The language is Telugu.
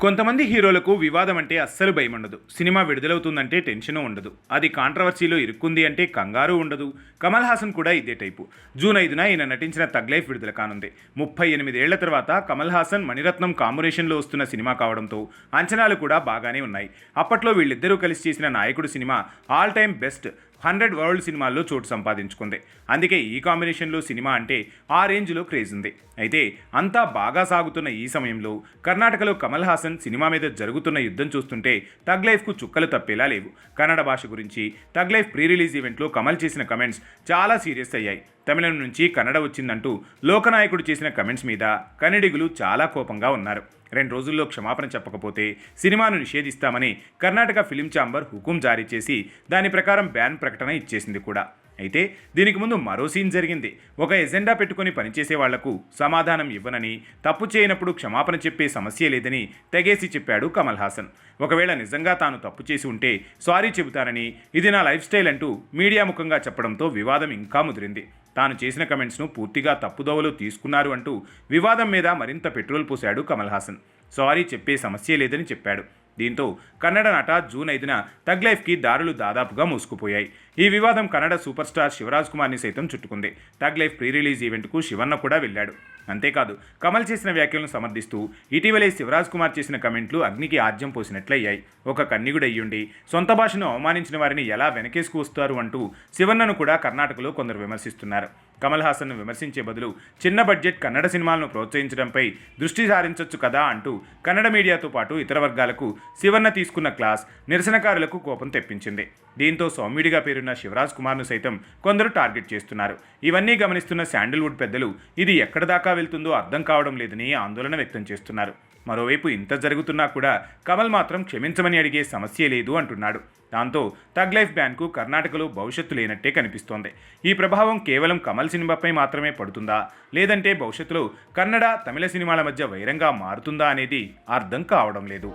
కొంతమంది హీరోలకు వివాదం అంటే అస్సలు భయం ఉండదు. సినిమా విడుదలవుతుందంటే టెన్షన్ ఉండదు. అది కాంట్రవర్సీలో ఇరుక్కుంది అంటే కంగారు ఉండదు. కమల్ హాసన్ కూడా ఇదే టైపు. జూన్ ఐదున ఈయన నటించిన తగ్లైఫ్ విడుదల కానుంది. ముప్పై ఎనిమిదేళ్ళ తర్వాత కమల్ హాసన్ మణిరత్నం కాంబినేషన్లో వస్తున్న సినిమా కావడంతో అంచనాలు కూడా బాగానే ఉన్నాయి. అప్పట్లో వీళ్ళిద్దరూ కలిసి చేసిన Nayakudu cinema all time best hundred world సినిమాల్లో చోటు సంపాదించుకుంది. అందుకే ఈ కాంబినేషన్లో సినిమా అంటే ఆ రేంజ్లో క్రేజ్ ఉంది. అయితే అంతా బాగా సాగుతున్న ఈ సమయంలో కర్ణాటకలో కమల్ హాసన్ సినిమా మీద జరుగుతున్న యుద్ధం చూస్తుంటే తగ్ లైఫ్కు చుక్కలు తప్పేలా లేవు. కన్నడ భాష గురించి తగ్ లైఫ్ ప్రీ రిలీజ్ ఈవెంట్లో కమల్ చేసిన కమెంట్స్ చాలా సీరియస్ అయ్యాయి. తమిళం నుంచి కన్నడ వచ్చిందంటూ లోకనాయకుడు చేసిన కమెంట్స్ మీద కన్నడిగులు చాలా కోపంగా ఉన్నారు. రెండు రోజుల్లో క్షమాపణ చెప్పకపోతే సినిమాను నిషేధిస్తామని కర్ణాటక ఫిలిం ఛాంబర్ హుకుం జారీ చేసి దాని ప్రకారం బ్యాన్ ప్రకటన ఇచ్చేసింది కూడా. అయితే దీనికి ముందు మరో సీన్ జరిగింది. ఒక ఎజెండా పెట్టుకుని పనిచేసే వాళ్ళకు సమాధానం ఇవ్వనని తప్పు చేయనప్పుడు క్షమాపణ చెప్పే సమస్య లేదని తెగేసి చెప్పాడు కమల్ హాసన్. ఒకవేళ నిజంగా తాను తప్పు చేసి ఉంటే సారీ చెబుతానని ఇది నా లైఫ్ స్టైల్ అంటూ మీడియా ముఖంగా చెప్పడంతో వివాదం ఇంకా ముదిరింది. తాను చేసిన కమెంట్స్ను పూర్తిగా తప్పుదోవలో తీసుకున్నారు అంటూ వివాదం మీద మరింత పెట్రోల్ పోశాడు కమల్ హాసన్. సారీ చెప్పే సమస్య లేదని చెప్పాడు. దీంతో కన్నడ నట జూన్ ఐదున తగ్ లైఫ్కి దారులు దాదాపుగా మూసుకుపోయాయి. ఈ వివాదం కన్నడ సూపర్ స్టార్ శివరాజ్ కుమార్ని సైతం చుట్టుకుంది. తగ్ లైఫ్ ప్రీ రిలీజ్ ఈవెంట్కు శివన్న కూడా వెళ్ళాడు. అంతేకాదు కమల్ చేసిన వ్యాఖ్యలను సమర్థిస్తూ ఇటీవలే శివరాజ్ కుమార్ చేసిన కమెంట్లు అగ్నికి ఆజ్యం పోసినట్లయ్యాయి. ఒక కన్నిగుడయ్యుండి సొంత భాషను అవమానించిన వారిని ఎలా వెనకేసుకు వస్తారు అంటూ శివన్నను కూడా కర్ణాటకలో కొందరు విమర్శిస్తున్నారు. కమల్ హాసన్ను విమర్శించే బదులు చిన్న బడ్జెట్ కన్నడ సినిమాలను ప్రోత్సహించడంపై దృష్టి సారించొచ్చు కదా అంటూ కన్నడ మీడియాతో పాటు ఇతర వర్గాలకు శివన్న తీసుకున్న క్లాస్ నిరసనకారులకు కోపం తెప్పించింది. దీంతో సౌమ్యుడిగా పేరున్న శివరాజ్ కుమార్ను సైతం కొందరు టార్గెట్ చేస్తున్నారు. ఇవన్నీ గమనిస్తున్న శాండిల్వుడ్ పెద్దలు ఇది ఎక్కడ దాకా వెళ్తుందో అర్థం కావడం లేదని ఆందోళన వ్యక్తం చేస్తున్నారు. మరోవైపు ఇంత జరుగుతున్నా కూడా కమల్ మాత్రం క్షమించమని అడిగే సమస్యే లేదు అంటున్నాడు. దాంతో తగ్ లైఫ్ బ్యాన్కు కర్ణాటకలో భవిష్యత్తు లేనట్టే కనిపిస్తోంది. ఈ ప్రభావం కేవలం కమల్ సినిమాపై మాత్రమే పడుతుందా? లేదంటే భవిష్యత్తులో కన్నడ తమిళ సినిమాల మధ్య వైరంగా మారుతుందా అనేది అర్థం కావడం లేదు.